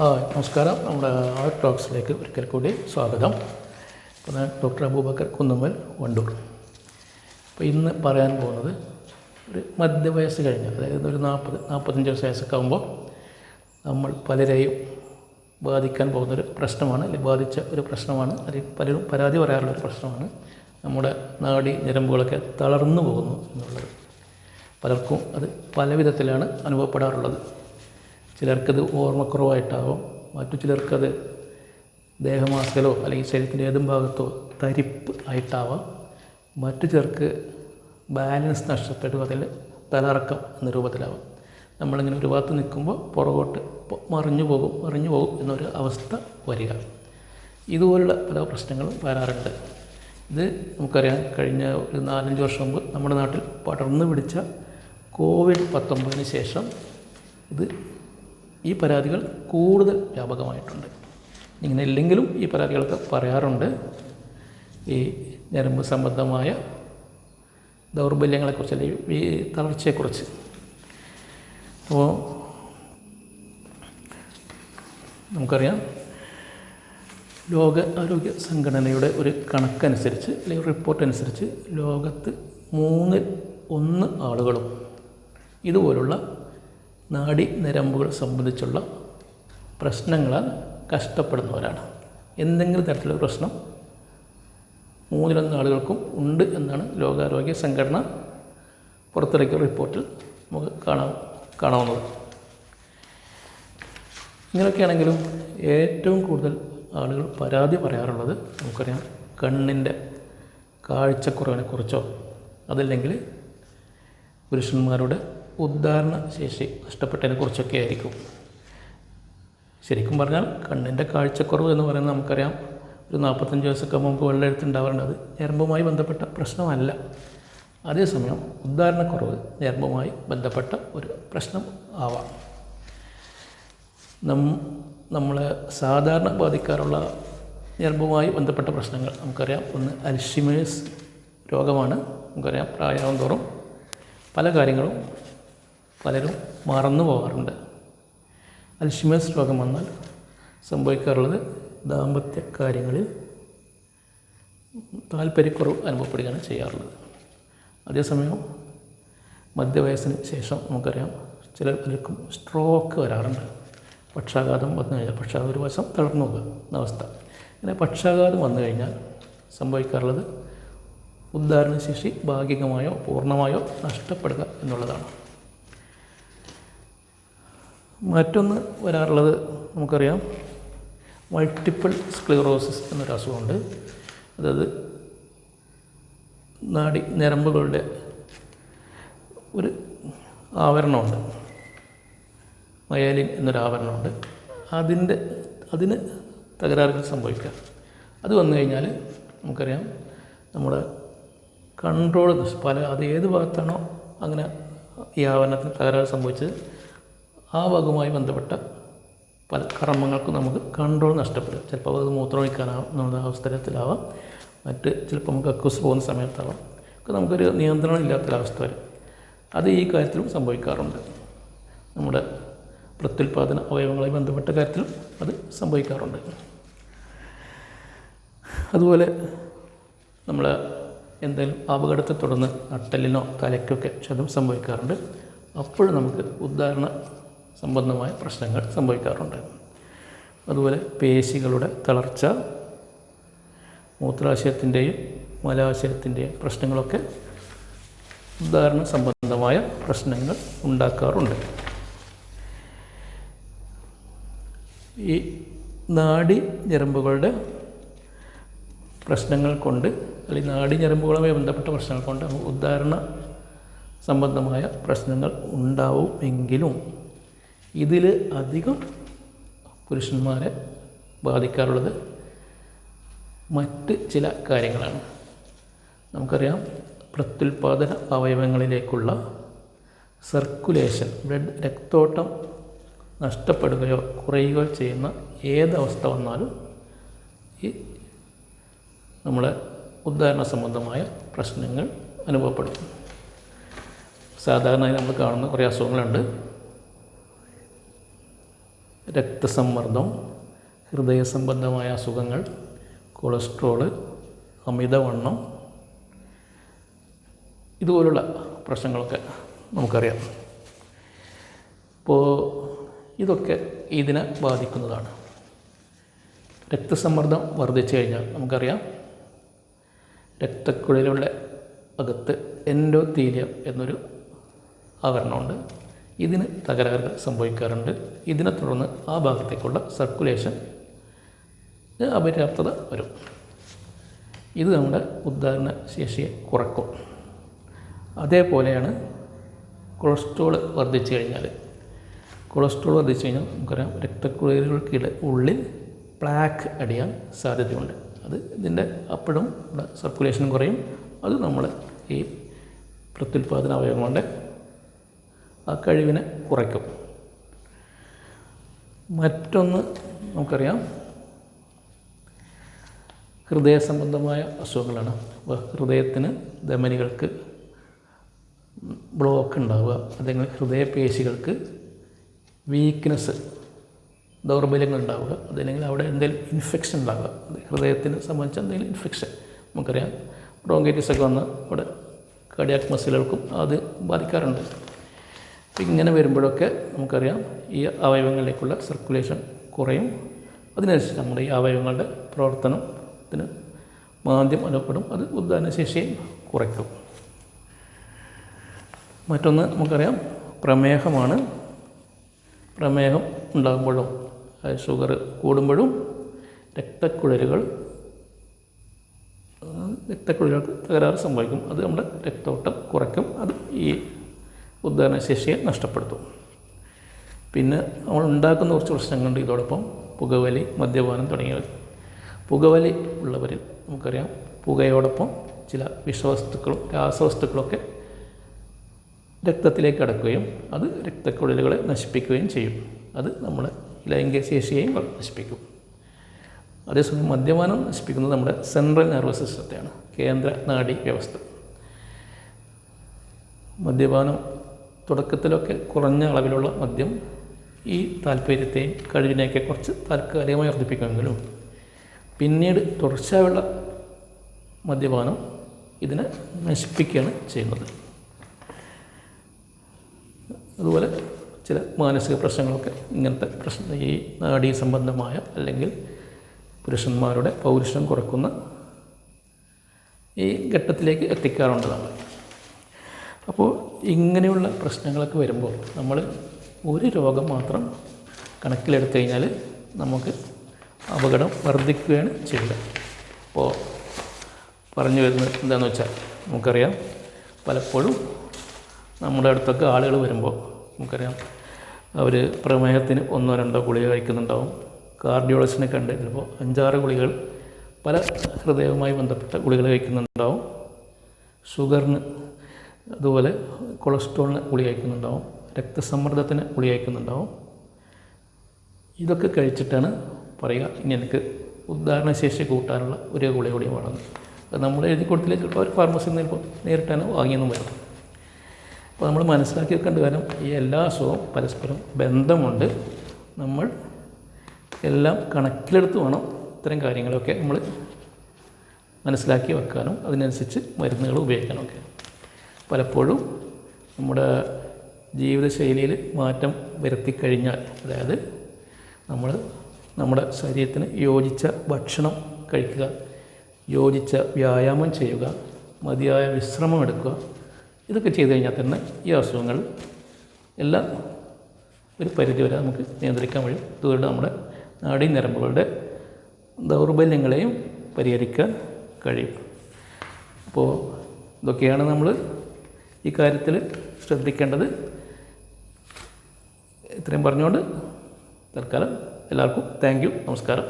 നമസ്കാരം. നമ്മുടെ ആർട്ട് ടോക്സിലേക്ക് ഒരിക്കൽ കൂടി സ്വാഗതം. ഇപ്പോൾ ഞാൻ ഡോക്ടർ അബൂബക്കർ കുന്നുമ്മൽ വണ്ടൂർ. അപ്പോൾ ഇന്ന് പറയാൻ പോകുന്നത് ഒരു മധ്യവയസ്സ് കഴിഞ്ഞ അതായത് ഒരു നാൽപ്പത് നാൽപ്പത്തഞ്ച് വയസ്സൊക്കെ ആകുമ്പോൾ നമ്മൾ പലരെയും ബാധിക്കാൻ പോകുന്നൊരു പ്രശ്നമാണ് അല്ലെങ്കിൽ ബാധിച്ച ഒരു പ്രശ്നമാണ് അല്ലെങ്കിൽ പലരും പരാതി പറയാറുള്ള ഒരു പ്രശ്നമാണ്. നമ്മുടെ നാടി ഞരമ്പുകളൊക്കെ തളർന്നു പോകുന്നു എന്നുള്ളത്. പലർക്കും അത് പല വിധത്തിലാണ് അനുഭവപ്പെടാറുള്ളത്. ചിലർക്കത് ഓർമ്മക്കുറവായിട്ടാവും മറ്റു ചിലർക്കത് ദേഹമാസലോ അല്ലെങ്കിൽ ശരീരത്തിന്റെ ഏതും ഭാഗത്തോ തരിപ്പ് ആയിട്ടാവാം. മറ്റു ചിലർക്ക് ബാലൻസ് നഷ്ടപ്പെട്ടു അതിൽ തലറക്കം എന്ന രൂപത്തിലാവാം. നമ്മളിങ്ങനെ ഒരു ഭാഗത്ത് നിൽക്കുമ്പോൾ പുറകോട്ട് മറിഞ്ഞു പോകും മറിഞ്ഞു പോകും എന്നൊരു അവസ്ഥ വരിക. ഇതുപോലുള്ള പല പ്രശ്നങ്ങളും വരാറുണ്ട്. ഇത് നമുക്കറിയാം കഴിഞ്ഞ ഒരു നാലഞ്ച് വർഷം മുമ്പ് നമ്മുടെ നാട്ടിൽ പടർന്നു പിടിച്ച കോവിഡ് പത്തൊമ്പതിന് ശേഷം ഇത് ഈ പരാതികൾ കൂടുതൽ വ്യാപകമായിട്ടുണ്ട്. ഇങ്ങനെ ഇല്ലെങ്കിലും ഈ പരാതികളൊക്കെ പറയാറുണ്ട്. ഈ ഞരമ്പ് സംബന്ധമായ ദൗർബല്യങ്ങളെക്കുറിച്ച് അല്ലെങ്കിൽ ഈ തളർച്ചയെക്കുറിച്ച്. അപ്പോൾ നമുക്കറിയാം ലോക ആരോഗ്യ സംഘടനയുടെ ഒരു കണക്കനുസരിച്ച് അല്ലെങ്കിൽ റിപ്പോർട്ട് അനുസരിച്ച് ലോകത്ത് മൂന്നിൽ ഒന്ന് ആളുകളും ഇതുപോലുള്ള നാഡി നരമ്പുകൾ സംബന്ധിച്ചുള്ള പ്രശ്നങ്ങളാൽ കഷ്ടപ്പെടുന്നവരാണ്. എന്തെങ്കിലും തരത്തിലുള്ള പ്രശ്നം മൂന്നിലൊന്ന് ആളുകൾക്കും ഉണ്ട് എന്നാണ് ലോകാരോഗ്യ സംഘടന പുറത്തിറക്കിയ റിപ്പോർട്ടിൽ നമുക്ക് കാണാം കാണാവുന്നത്. ഇങ്ങനെയൊക്കെയാണെങ്കിലും ഏറ്റവും കൂടുതൽ ആളുകൾ പരാതി പറയാറുള്ളത് നമുക്കറിയാം കണ്ണിന്റെ കാഴ്ചക്കുറവിനെക്കുറിച്ചോ അതല്ലെങ്കിൽ പുരുഷന്മാരുടെ ഉദ്ധാരണ ശേഷി നഷ്ടപ്പെട്ടതിനെ കുറിച്ചൊക്കെ ആയിരിക്കും. ശരിക്കും പറഞ്ഞാൽ കണ്ണിന്റെ കാഴ്ചക്കുറവ് എന്ന് പറയുന്നത് നമുക്കറിയാം. ഒരു നാൽപ്പത്തഞ്ച് ആകുമ്പോൾ നമുക്ക് വെള്ളെഴുത്തുണ്ടാവാറുണ്ട് അത് ഞരമ്പുമായി ബന്ധപ്പെട്ട പ്രശ്നമല്ല. അതേസമയം ഉദ്ധാരണക്കുറവ് ഞരമ്പുമായി ബന്ധപ്പെട്ട ഒരു പ്രശ്നം ആവാം. നം നമ്മളെ സാധാരണ ബാധിക്കാറുള്ള ഞരമ്പുമായി ബന്ധപ്പെട്ട പ്രശ്നങ്ങൾ നമുക്കറിയാം. ഒന്ന് അൽഷിമേഴ്സ് രോഗമാണ്. നമുക്കറിയാം പ്രായമാകും തോറും പല കാര്യങ്ങളും പലരും മറന്നു പോകാറുണ്ട്. അൽഷിമേഴ്സ് രോഗം വന്നാൽ സംഭവിക്കാറുള്ളത് ദാമ്പത്യ കാര്യങ്ങളിൽ താല്പര്യക്കുറവ് അനുഭവപ്പെടുകയാണ് ചെയ്യാറുള്ളത്. അതേസമയം മധ്യവയസ്സിന് ശേഷം നമുക്കറിയാം ചില പലർക്കും സ്ട്രോക്ക് വരാറുണ്ട്. പക്ഷാഘാതം വന്നു കഴിഞ്ഞാൽ പക്ഷാഘാതം ഒരു വശം തളർന്നു പോകുക എന്ന അവസ്ഥ. ഇങ്ങനെ പക്ഷാഘാതം വന്നു കഴിഞ്ഞാൽ സംഭവിക്കാറുള്ളത് ഉദ്ധാരണശേഷി ഭാഗികമായോ പൂർണമായോ നഷ്ടപ്പെടുക എന്നുള്ളതാണ്. മറ്റൊന്ന് വരാറുള്ളത് നമുക്കറിയാം. മൾട്ടിപ്പിൾ സ്ക്ലിറോസിസ് എന്നൊരു അസുഖമുണ്ട്. അതായത് നാടി ഞരമ്പുകളുടെ ഒരു ആവരണമുണ്ട്. മയാലിൻ എന്നൊരു ആവരണമുണ്ട്. അതിന്റെ അതിന് തകരാറുകൾ സംഭവിക്കുക അത് വന്നു കഴിഞ്ഞാൽ നമുക്കറിയാം നമ്മുടെ കൺട്രോൾ പല അത് ഏത് ഭാഗത്താണോ അങ്ങനെ ഈ ആവരണത്തിന് തകരാറ് സംഭവിച്ചത് ആ ഭാഗവുമായി ബന്ധപ്പെട്ട പല കർമ്മങ്ങൾക്കും നമുക്ക് കൺട്രോൾ നഷ്ടപ്പെടും. ചിലപ്പോൾ അത് മൂത്രമൊഴിക്കാനാവുന്ന അവസരത്തിലാവാം മറ്റ് ചിലപ്പോൾ നമുക്ക് അക്കൂസ് പോകുന്ന സമയത്താവാം. ഒക്കെ നമുക്കൊരു നിയന്ത്രണം ഇല്ലാത്തൊരവസ്ഥ വരും. അത് ഈ കാര്യത്തിലും സംഭവിക്കാറുണ്ട്. നമ്മുടെ പ്രത്യുൽപാദന അവയവങ്ങളുമായി ബന്ധപ്പെട്ട കാര്യത്തിലും അത് സംഭവിക്കാറുണ്ട്. അതുപോലെ നമ്മൾ എന്തെങ്കിലും അപകടത്തെ തുടർന്ന് നട്ടലിനോ തലയ്ക്കൊക്കെ ക്ഷതം സംഭവിക്കാറുണ്ട്. അപ്പോൾ നമുക്ക് ഉദാഹരണ സംബന്ധമായ പ്രശ്നങ്ങൾ സംഭവിക്കാറുണ്ട്. അതുപോലെ പേശികളുടെ തളർച്ച മൂത്രാശയത്തിന്റെയും മലാശയത്തിന്റെയും പ്രശ്നങ്ങളൊക്കെ ഉദാഹരണ സംബന്ധമായ പ്രശ്നങ്ങൾ ഉണ്ടാക്കാറുണ്ട്. ഈ നാഡി ഞരമ്പുകളുടെ പ്രശ്നങ്ങൾ കൊണ്ട് അല്ലെങ്കിൽ നാടി ഞരമ്പുകളുമായി ബന്ധപ്പെട്ട പ്രശ്നങ്ങൾ കൊണ്ട് ഉദാഹരണ സംബന്ധമായ പ്രശ്നങ്ങൾ ഉണ്ടാവുമെങ്കിലും ഇതിൽ അധികം പുരുഷന്മാരെ ബാധിക്കാറുള്ളത് മറ്റ് ചില കാര്യങ്ങളാണ്. നമുക്കറിയാം പ്രത്യുൽപാദന അവയവങ്ങളിലേക്കുള്ള സർക്കുലേഷൻ ബ്ലഡ് രക്തോട്ടം നഷ്ടപ്പെടുകയോ കുറയുകയോ ചെയ്യുന്ന ഏതവസ്ഥ വന്നാലും ഈ നമ്മളെ ഉദാഹരണ സംബന്ധമായ പ്രശ്നങ്ങൾ അനുഭവപ്പെടും. സാധാരണയായി നമ്മൾ കാണുന്ന കുറേ അസുഖങ്ങളുണ്ട്. രക്തസമ്മർദ്ദം ഹൃദയ സംബന്ധമായ അസുഖങ്ങൾ കൊളസ്ട്രോൾ അമിതവണ്ണം ഇതുപോലുള്ള പ്രശ്നങ്ങളൊക്കെ നമുക്കറിയാം. അപ്പോൾ ഇതൊക്കെ ഇതിനെ ബാധിക്കുന്നതാണ്. രക്തസമ്മർദ്ദം വർദ്ധിച്ചു കഴിഞ്ഞാൽ നമുക്കറിയാം രക്തക്കുഴലിലുള്ള അകത്ത് എൻഡോത്തീലിയം എന്നൊരു ആവരണമുണ്ട്. ഇതിന് തകരാറുകൾ സംഭവിക്കാറുണ്ട്. ഇതിനെ തുടർന്ന് ആ ഭാഗത്തേക്കുള്ള സർക്കുലേഷൻ അപര്യാപ്തത വരും. ഇത് നമ്മുടെ ഉദ്ധാരണ ശേഷിയെ കുറക്കും. അതേപോലെയാണ് കൊളസ്ട്രോൾ വർദ്ധിച്ചു കഴിഞ്ഞാൽ കൊളസ്ട്രോൾ വർദ്ധിച്ചു കഴിഞ്ഞാൽ നമുക്കറിയാം രക്തക്കുഴലുകൾക്കിടെ ഉള്ളിൽ പ്ലാക്ക് അടിയാൻ സാധ്യതയുണ്ട്. അത് ഇതിന്റെ അപ്പോഴും സർക്കുലേഷൻ കുറയും. അത് നമ്മൾ ഈ പ്രത്യുൽപാദന അവയവങ്ങളുടെ ആ കഴിവിനെ കുറയ്ക്കും. മറ്റൊന്ന് നമുക്കറിയാം. ഹൃദയ സംബന്ധമായ അസുഖങ്ങളാണ്. അപ്പോൾ ഹൃദയത്തിന് ധമനികൾക്ക് ബ്ലോക്ക് ഉണ്ടാവുക. അല്ലെങ്കിൽ ഹൃദയപേശികൾക്ക് വീക്ക്നെസ് ദൗർബല്യങ്ങൾ ഉണ്ടാവുക. അതല്ലെങ്കിൽ അവിടെ എന്തെങ്കിലും ഇൻഫെക്ഷൻ ഉണ്ടാവുക. ഹൃദയത്തിന് സംബന്ധിച്ച എന്തെങ്കിലും ഇൻഫെക്ഷൻ നമുക്കറിയാം. ബ്രോങ്കൈറ്റിസ് ഒക്കെ വന്ന് അവിടെ കാർഡിയാക് മസിലുകൾക്കും അത് ബാധിക്കാറുണ്ട്. അപ്പം ഇങ്ങനെ വരുമ്പോഴൊക്കെ നമുക്കറിയാം ഈ അവയവങ്ങളിലേക്കുള്ള സർക്കുലേഷൻ കുറയും. അതിനനുസരിച്ച് നമ്മുടെ ഈ അവയവങ്ങളുടെ പ്രവർത്തനത്തിന് മാന്ദ്യം അനുഭവപ്പെടും. അത് ഉദ്ധാനശേഷിയെ കുറയ്ക്കും. മറ്റൊന്ന് നമുക്കറിയാം പ്രമേഹമാണ്. പ്രമേഹം ഉണ്ടാകുമ്പോഴും ഷുഗർ കൂടുമ്പോഴും രക്തക്കുഴലുകൾ രക്തക്കുഴലുകൾക്ക് തകരാറ് സംഭവിക്കും. അത് നമ്മുടെ രക്തോട്ടം കുറയ്ക്കും. അത് ഈ ഉദ്ധാരണശേഷിയെ നഷ്ടപ്പെടുത്തും. പിന്നെ നമ്മൾ ഉണ്ടാക്കുന്ന കുറച്ച് പ്രശ്നങ്ങളുണ്ട് ഇതോടൊപ്പം പുകവലി മദ്യപാനം തുടങ്ങിയവ. പുകവലി ഉള്ളവരിൽ നമുക്കറിയാം. പുകയോടൊപ്പം ചില വിഷവസ്തുക്കളും രാസവസ്തുക്കളൊക്കെ രക്തത്തിലേക്ക് അടക്കുകയും അത് രക്തക്കുഴലുകളെ നശിപ്പിക്കുകയും ചെയ്യും. അത് നമ്മുടെ ലൈംഗിക ശേഷിയെയും നശിപ്പിക്കും. അതേസമയം മദ്യപാനം നശിപ്പിക്കുന്നത് നമ്മുടെ സെൻട്രൽ നെർവസ് സിസ്റ്റത്തെയാണ് കേന്ദ്ര നാഡി വ്യവസ്ഥ. മദ്യപാനം തുടക്കത്തിലൊക്കെ കുറഞ്ഞ അളവിലുള്ള മദ്യം ഈ താല്പര്യത്തെയും കഴിവിനെയൊക്കെ കുറച്ച് താൽക്കാലികമായി വർദ്ധിപ്പിക്കുമെങ്കിലും പിന്നീട് തുടർച്ചയായുള്ള മദ്യപാനം ഇതിനെ നശിപ്പിക്കുകയാണ് ചെയ്യുന്നത്. അതുപോലെ ചില മാനസിക പ്രശ്നങ്ങളൊക്കെ ഇങ്ങനത്തെ പ്രശ്നം ഈ നാഡീ സംബന്ധമായ അല്ലെങ്കിൽ പുരുഷന്മാരുടെ പൗരുഷം കുറക്കുന്ന ഈ ഘട്ടത്തിലേക്ക് എത്തിക്കാറുണ്ട് നമ്മൾ. അപ്പോൾ ഇങ്ങനെയുള്ള പ്രശ്നങ്ങളൊക്കെ വരുമ്പോൾ നമ്മൾ ഒരു രോഗം മാത്രം കണക്കിലെടുത്തു കഴിഞ്ഞാൽ നമുക്ക് അപകടം വർദ്ധിക്കുകയാണ് ചെയ്യുക. അപ്പോൾ പറഞ്ഞു വരുന്നത് എന്താണെന്ന് വെച്ചാൽ നമുക്കറിയാം പലപ്പോഴും നമ്മുടെ അടുത്തൊക്കെ ആളുകൾ വരുമ്പോൾ നമുക്കറിയാം അവർ പ്രമേഹത്തിന് ഒന്നോ രണ്ടോ ഗുളിക കഴിക്കുന്നുണ്ടാവും. കാർഡിയോളജിനെ കണ്ട് ചിലപ്പോൾ അഞ്ചാറ് ഗുളികൾ പല ഹൃദയവുമായി ബന്ധപ്പെട്ട ഗുളികൾ കഴിക്കുന്നുണ്ടാവും. ഷുഗറിന് അതുപോലെ കൊളസ്ട്രോളിന് ഗുളി അയക്കുന്നുണ്ടാവും രക്തസമ്മർദ്ദത്തിന് ഗുളി അയക്കുന്നുണ്ടാവും ഇതൊക്കെ കഴിച്ചിട്ടാണ് പറയുക ഇനി എനിക്ക് ഉദാഹരണശേഷി കൂട്ടാനുള്ള ഒരു ഗുളി കൂടി വേണമെന്ന്. നമ്മൾ എഴുതി കൊടുത്തില്ല ചിലപ്പോൾ അവർ ഫാർമസിയിൽ നിന്ന് ചിലപ്പോൾ നേരിട്ടാണ് വാങ്ങിയെന്നും വരും. അപ്പോൾ നമ്മൾ മനസ്സിലാക്കി വെക്കേണ്ട കാര്യം ഈ എല്ലാ അസുഖവും പരസ്പരം ബന്ധമുണ്ട്. നമ്മൾ എല്ലാം കണക്കിലെടുത്ത് വേണം ഇത്തരം കാര്യങ്ങളൊക്കെ നമ്മൾ മനസ്സിലാക്കി വെക്കാനും അതിനനുസരിച്ച് മരുന്നുകൾ ഉപയോഗിക്കാനും ഒക്കെ. പലപ്പോഴും നമ്മുടെ ജീവിതശൈലിയിൽ മാറ്റം വരുത്തി കഴിഞ്ഞാൽ അതായത് നമ്മൾ നമ്മുടെ ശരീരത്തിന് യോജിച്ച ഭക്ഷണം കഴിക്കുക യോജിച്ച വ്യായാമം ചെയ്യുക മതിയായ വിശ്രമം എടുക്കുക ഇതൊക്കെ ചെയ്തു കഴിഞ്ഞാൽ തന്നെ ഈ അസുഖങ്ങൾ എല്ലാം ഒരു പരിധി വരെ നമുക്ക് നിയന്ത്രിക്കാൻ കഴിയും. ഇതുകൊണ്ട് നമ്മുടെ നാടീ ഞരമ്പുകളുടെ ദൗർബല്യങ്ങളെയും പരിഹരിക്കാൻ കഴിയും. അപ്പോൾ ഇതൊക്കെയാണ് നമ്മൾ ഈ കാര്യത്തിൽ ശ്രദ്ധിക്കേണ്ടത് ഇത്രയും പറഞ്ഞുകൊണ്ട് തൽക്കാലം എല്ലാവർക്കും താങ്ക് നമസ്കാരം.